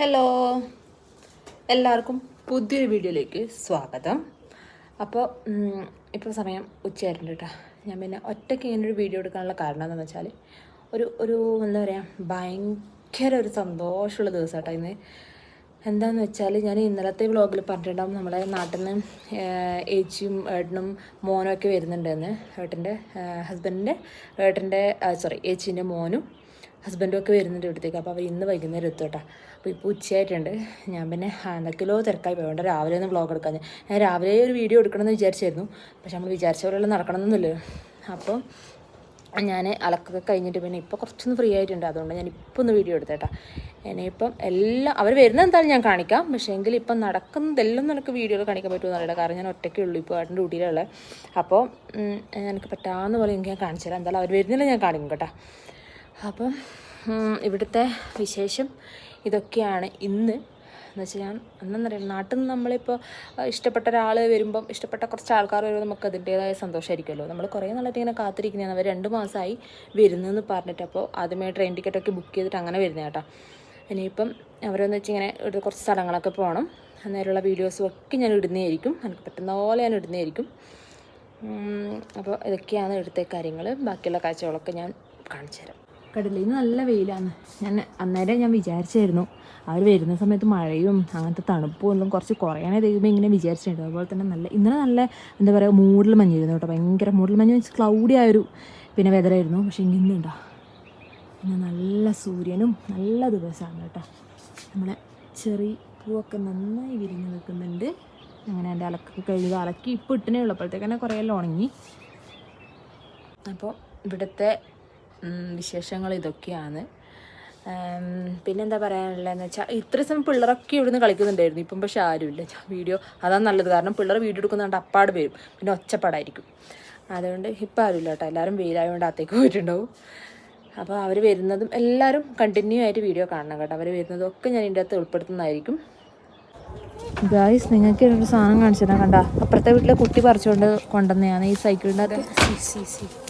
Hello എല്ലാവർക്കും പുതിയൊരു വീഡിയോയിലേക്ക് സ്വാഗതം. അപ്പോൾ ഇപ്പോൾ സമയം ഉച്ചയായിട്ടുണ്ട് കേട്ടോ. ഞാൻ പിന്നെ ഒറ്റയ്ക്ക് ഇങ്ങനെ ഒരു വീഡിയോ എടുക്കാനുള്ള കാരണം എന്താണെന്ന് വെച്ചാൽ ഒരു ഒരു എന്താ പറയുക ഭയങ്കര ഒരു സന്തോഷമുള്ള ദിവസം കേട്ടോ ഇന്ന്. എന്താണെന്ന് വെച്ചാൽ ഞാൻ ഇന്നലത്തെ വ്ളോഗിൽ പറഞ്ഞിട്ടുണ്ടാകും നമ്മളെ നാട്ടിൽ നിന്ന് ഏച്ചിയും ഏട്ടനും മോനും ഒക്കെ വരുന്നുണ്ടെന്ന് ഏട്ടന്റെ ഹസ്ബൻഡിന്റെ ഏട്ടന്റെ സോറി ഏച്ചീന്റെ മോനും ഹസ്ബൻഡും ഒക്കെ വരുന്നുണ്ട് ഇവിടത്തേക്ക്. അപ്പോൾ അവർ ഇന്ന് വൈകുന്നേരം എത്തും അപ്പോൾ ഇപ്പോൾ ഉച്ചയായിട്ടുണ്ട്. ഞാൻ പിന്നെ എന്തൊക്കെയോ തിരക്കായി പോയതുകൊണ്ട് രാവിലെ ഒന്ന് വ്ളോഗ് എടുക്കാൻ. ഞാൻ രാവിലെ ഒരു വീഡിയോ എടുക്കണമെന്ന് വിചാരിച്ചായിരുന്നു. പക്ഷെ നമ്മൾ വിചാരിച്ച പോലെയുള്ള നടക്കണമെന്നൊന്നുമില്ല അപ്പോൾ ഞാൻ അലക്കൊക്കെ കഴിഞ്ഞിട്ട് പിന്നെ ഇപ്പോൾ കുറച്ചൊന്ന് ഫ്രീ ആയിട്ടുണ്ട്. അതുകൊണ്ട് ഞാൻ ഇപ്പോൾ ഒന്ന് വീഡിയോ എടുത്തേട്ടാ ഇനിയിപ്പം എല്ലാം അവർ വരുന്ന എന്തായാലും ഞാൻ കാണിക്കാം. പക്ഷേ എങ്കിൽ ഇപ്പം നടക്കുന്നതെല്ലാം നിനക്ക് വീഡിയോയിൽ കാണിക്കാൻ പറ്റുമോ അറിയില്ല കാരണം ഞാൻ ഒറ്റയ്ക്കേ ഉള്ളൂ. ഇപ്പോൾ ഏട്ടന്റെ ഡ്യൂട്ടിയിലുള്ള അപ്പോൾ എനിക്ക് പറ്റാവുന്ന പോലെ എനിക്ക് ഞാൻ കാണിച്ചു തരാം എന്തായാലും അവർ വരുന്നില്ല ഞാൻ കാണിക്കും കേട്ടോ. അപ്പം ഇവിടുത്തെ വിശേഷം ഇതൊക്കെയാണ് ഇന്ന്. എന്ന് വെച്ചാൽ ഞാൻ എന്താണെന്നറിയാം നാട്ടിൽ നിന്ന് നമ്മളിപ്പോൾ ഇഷ്ടപ്പെട്ട ഒരാൾ വരുമ്പം ഇഷ്ടപ്പെട്ട കുറച്ച് ആൾക്കാർ വരുമ്പോൾ നമുക്ക് അതിന്റേതായ സന്തോഷമായിരിക്കുമല്ലോ നമ്മൾ കുറേ നാളായിട്ട് ഇങ്ങനെ കാത്തിരിക്കുന്നതാണ്. അവർ രണ്ട് മാസമായി വരുന്നതെന്ന് പറഞ്ഞിട്ട് അപ്പോൾ ആദ്യമേ ട്രെയിൻ ടിക്കറ്റൊക്കെ ബുക്ക് ചെയ്തിട്ട് അങ്ങനെ വരുന്നത് കേട്ടോ. ഇനിയിപ്പം അവരെന്ന് വെച്ച് ഇങ്ങനെ കുറച്ച് സ്ഥലങ്ങളൊക്കെ പോകണം അന്നേരമുള്ള വീഡിയോസും ഒക്കെ ഞാൻ ഇടുന്നതായിരിക്കും. എനിക്ക് പറ്റുന്ന പോലെ ഞാൻ ഇടുന്നതായിരിക്കും. അപ്പോൾ ഇതൊക്കെയാണ് ഇവിടുത്തെ കാര്യങ്ങൾ ബാക്കിയുള്ള കാഴ്ചകളൊക്കെ ഞാൻ കാണിച്ചു തരാം കടലിൽ നിന്ന് നല്ല വെയിലാണ്. ഞാൻ അന്നേരം ഞാൻ വിചാരിച്ചായിരുന്നു അവർ വരുന്ന സമയത്ത് മഴയും അങ്ങനത്തെ തണുപ്പും ഒന്നും കുറച്ച് കുറയാനേ ദൈവം ഇങ്ങനെ വിചാരിച്ചിട്ടുണ്ട് അതുപോലെ തന്നെ നല്ല ഇന്നലെ നല്ല എന്താ പറയുക മൂടൽ മഞ്ഞിരുന്നു കേട്ടോ. ഭയങ്കര മൂടൽ മഞ്ഞ് വെച്ച് ക്ലൗഡി ആയൊരു പിന്നെ വെതറായിരുന്നു പക്ഷേ ഇന്നുണ്ടോ ഇന്ന് നല്ല സൂര്യനും നല്ല ദിവസമാണ് കേട്ടോ. നമ്മളെ ചെറിയ പൂവൊക്കെ നന്നായി വിരിഞ്ഞ് നിൽക്കുന്നുണ്ട്. അങ്ങനെ എന്റെ അലക്കൊക്കെ കഴുകി അലക്കി ഇപ്പോൾ ഇട്ടിനേ ഉള്ളൂ അപ്പോഴത്തേക്ക് തന്നെ കുറേ എല്ലാം ഉണങ്ങി. അപ്പോൾ ഇവിടുത്തെ വിശേഷങ്ങൾ ഇതൊക്കെയാണ്. പിന്നെന്താ പറയാനുള്ളതെന്ന് വെച്ചാൽ ഇത്ര സമയം പിള്ളേരൊക്കെ ഇവിടുന്ന് കളിക്കുന്നുണ്ടായിരുന്നു. ഇപ്പം പക്ഷെ ആരുമില്ല. വീഡിയോ അതാണ് നല്ലത്. കാരണം പിള്ളേർ വീഡിയോ എടുക്കുന്നതുകൊണ്ട് അപ്പാട് വരും. പിന്നെ ഒച്ചപ്പാടായിരിക്കും. അതുകൊണ്ട് ഇപ്പം ആരുമില്ല കേട്ടോ. എല്ലാവരും വെയിലായതുകൊണ്ട് അകത്തേക്ക് പോയിട്ടുണ്ടാവും. അപ്പോൾ അവർ വരുന്നതും എല്ലാവരും കണ്ടിന്യൂ ആയിട്ട് വീഡിയോ കാണണം കേട്ടോ. അവർ വരുന്നതും ഒക്കെ ഞാൻ ഇതിന്റെ അകത്ത് ഉൾപ്പെടുത്തുന്നതായിരിക്കും. ഗായ്സ് നിങ്ങൾക്ക് ഒരു സാധനം കാണിച്ചു തരാം കണ്ട. അപ്പുറത്തെ വീട്ടിലെ കുട്ടി പറിച്ചുകൊണ്ട് കൊണ്ടുവന്നതാണ് ഈ സൈക്കിളിന്റെ അകത്ത്. ആ,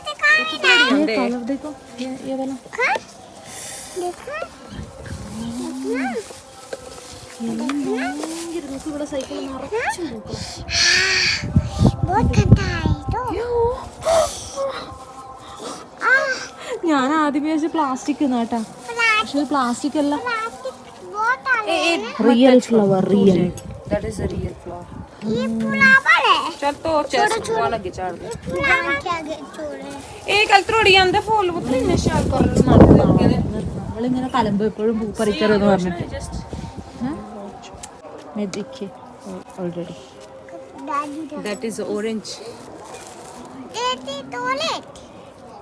ये कलर देखो ये ये वाला ഭയങ്കര നോക്ക് ഇവിടെ സൈക്കിൾ നിറച്ചും പൂക്കളാ. ഞാൻ ആദ്യമേ വെച്ച് പ്ലാസ്റ്റിക് കേട്ടാ പക്ഷെ പ്ലാസ്റ്റിക് അല്ല real flower real That is a real flower. चल तो चेस को लगे चढ़ दे एक अलत्रोड़ी अंदर फूल उतने नशा कर നമ്മളിങ്ങനെ കലമ്പ് എപ്പോഴും പൂ പറിക്കരുതെന്ന് പറഞ്ഞിട്ട് മെതിക്ക് already That is orange.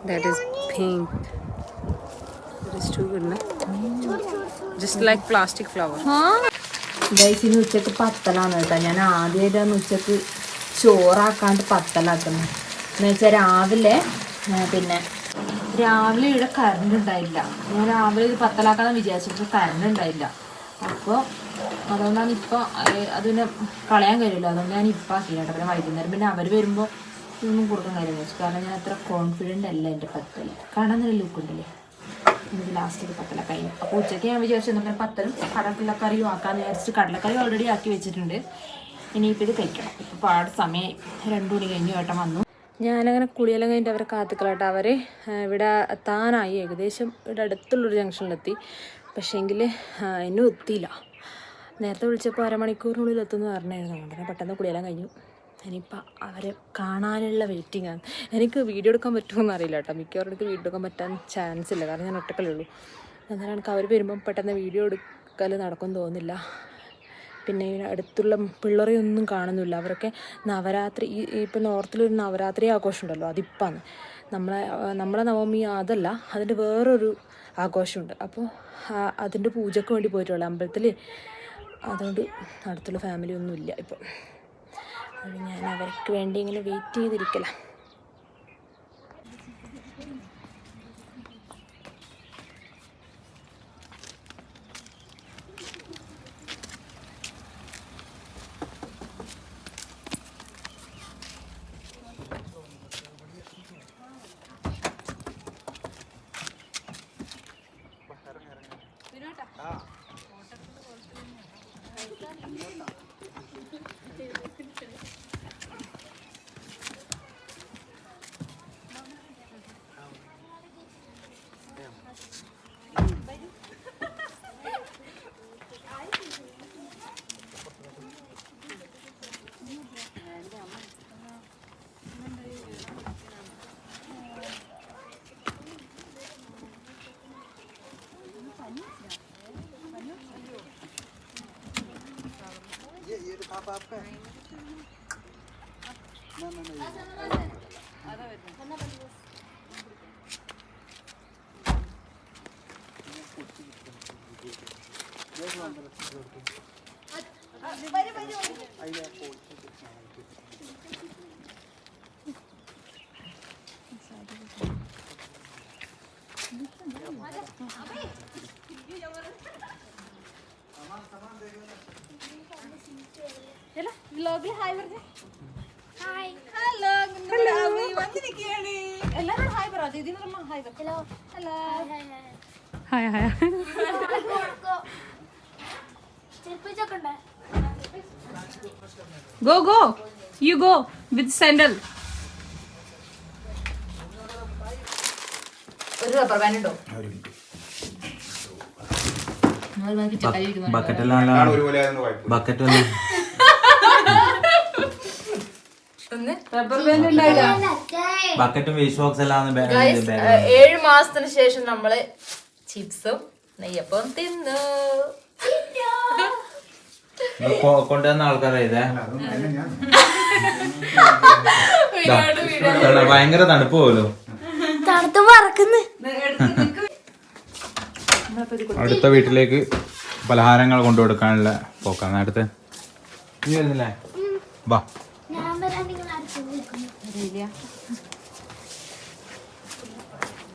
That is pink. That is too good, na? Just like plastic flower. ഗൈസിന് ഉച്ചയ്ക്ക് പത്തലാണ് കേട്ടോ. ഞാൻ ആദ്യമായിട്ടാണ് ഉച്ചയ്ക്ക് ചോറാക്കാണ്ട് പത്തലാക്കുന്നത് എന്ന് വെച്ചാൽ രാവിലെ പിന്നെ രാവിലെ ഇവിടെ കറണ്ട് ഉണ്ടായില്ല. ഞാൻ രാവിലെ ഇത് പത്തലാക്കാന്ന് വിചാരിച്ചു പക്ഷെ കറണ്ട് ഉണ്ടായില്ല. അപ്പോൾ അതുകൊണ്ടാണ് ഇപ്പോൾ അതിനെ കളയാൻ കഴിയില്ല. അതുകൊണ്ട് ഞാൻ ഇപ്പം ആക്കി കേട്ടോ. പിന്നെ വൈകുന്നേരം പിന്നെ അവർ വരുമ്പോൾ ഇതൊന്നും കൊടുക്കാൻ കാര്യമില്ല കാരണം ഞാൻ അത്ര കോൺഫിഡന്റ് അല്ല എന്റെ പത്തൽ കാണാൻ നല്ല ലുക്ക് എനിക്ക് ലാസ്റ്റ് ഒരു പത്തല കഴിഞ്ഞു അപ്പോൾ ഉച്ചയ്ക്ക് ഞാൻ വിചാരിച്ചു എന്നാൽ പത്തലും കടലക്കറിയും ആക്കാൻ വിചാരിച്ചിട്ട് കടലക്കറി ഓൾറെഡി ആക്കി വെച്ചിട്ടുണ്ട്. ഇനിയിപ്പോൾ ഇത് കഴിക്കണം. ഇപ്പോൾ പാട് സമയം രണ്ടു മണി കഴിഞ്ഞു ഏട്ടൻ വന്നു. ഞാനങ്ങനെ കുളിയെല്ലാം കഴിഞ്ഞിട്ട് അവരെ കാത്തുക്കളട്ടെ അവരെ ഇവിടെ എത്താനായി. ഏകദേശം ഇവിടെ അടുത്തുള്ളൊരു ജംഗ്ഷനിലെത്തി. പക്ഷേങ്കിൽ എന്നും എത്തിയില്ല നേരത്തെ വിളിച്ചപ്പോൾ അരമണിക്കൂറിനുള്ളിൽ എത്തുമെന്ന് പറഞ്ഞായിരുന്നു. അതുകൊണ്ട് പെട്ടെന്ന് കുളിയെല്ലാം കഴിഞ്ഞു. ഇനിയിപ്പോൾ അവരെ കാണാനുള്ള വെയിറ്റിംഗ് ആണ്. എനിക്ക് വീഡിയോ എടുക്കാൻ പറ്റുമെന്ന് അറിയില്ല കേട്ടോ. മിക്കവാറും എനിക്ക് വീഡിയോ എടുക്കാൻ പറ്റാൻ ചാൻസ് ഇല്ല. കാരണം ഞാൻ ഒറ്റക്കല്ലേ ഉള്ളൂ. എന്നാലും എനിക്ക് അവർ വരുമ്പം പെട്ടെന്ന് വീഡിയോ എടുക്കൽ നടക്കുമെന്ന് തോന്നുന്നില്ല. പിന്നെ അടുത്തുള്ള പിള്ളേരെയൊന്നും കാണുന്നില്ല. അവരൊക്കെ നവരാത്രി ഈ ഇപ്പോൾ നോർത്തിലൊരു നവരാത്രി ആഘോഷം ഉണ്ടല്ലോ അതിപ്പാണ്. നമ്മളെ നമ്മളെ നവമി അതല്ല അതിന്റെ വേറൊരു ആഘോഷമുണ്ട്. അപ്പോൾ അതിന്റെ പൂജയ്ക്ക് വേണ്ടി പോയിട്ടുള്ള. അമ്പലത്തിൽ അതുകൊണ്ട് അടുത്തുള്ള ഫാമിലി ഒന്നുമില്ല ഇപ്പം. അതുകൊണ്ട് ഞാൻ അവർക്ക് വേണ്ടി ഇങ്ങനെ വെയിറ്റ് ചെയ്തിരിക്കല. आप आपका है ना ना ना आधा वेतन जय भगवान जोड़ के बड़े बड़े आई है कोई വ്ലോഗിൽ ഹായ് പറഞ്ഞേ ഹായ്. ഹലോ വന്നിരിക്കുകയാണ് എല്ലാവരും ഹായ് പറ ദീദിനമ്മ hi hello hello hi hi go go you go with sandal ഒരു റബ്ബർ ബാൻഡ് ഉണ്ടോ? ബക്കറ്റെല്ലാം ബക്കറ്റ് ഒന്ന് റബ്ബർ ബാൻഡ് ബക്കറ്റും വേസ്റ്റ് ബോക്സ് എല്ലാം ഏഴ് മാസത്തിന് ശേഷം നമ്മൾ ചിപ്സും നെയ്യപ്പം തിന്നു. കൊണ്ടുവന്ന ആൾക്കാരെ ഇതേ. ഭയങ്കര തണുപ്പ് പോലോ. തണുത്ത് പറക്കുന്നു അടുത്ത വീട്ടിലേക്ക് പലഹാരങ്ങൾ കൊണ്ടുകൊടുക്കാനുള്ള പോക്കാണ്. അടുത്ത് നീ വരുന്നില്ലേ? വാ.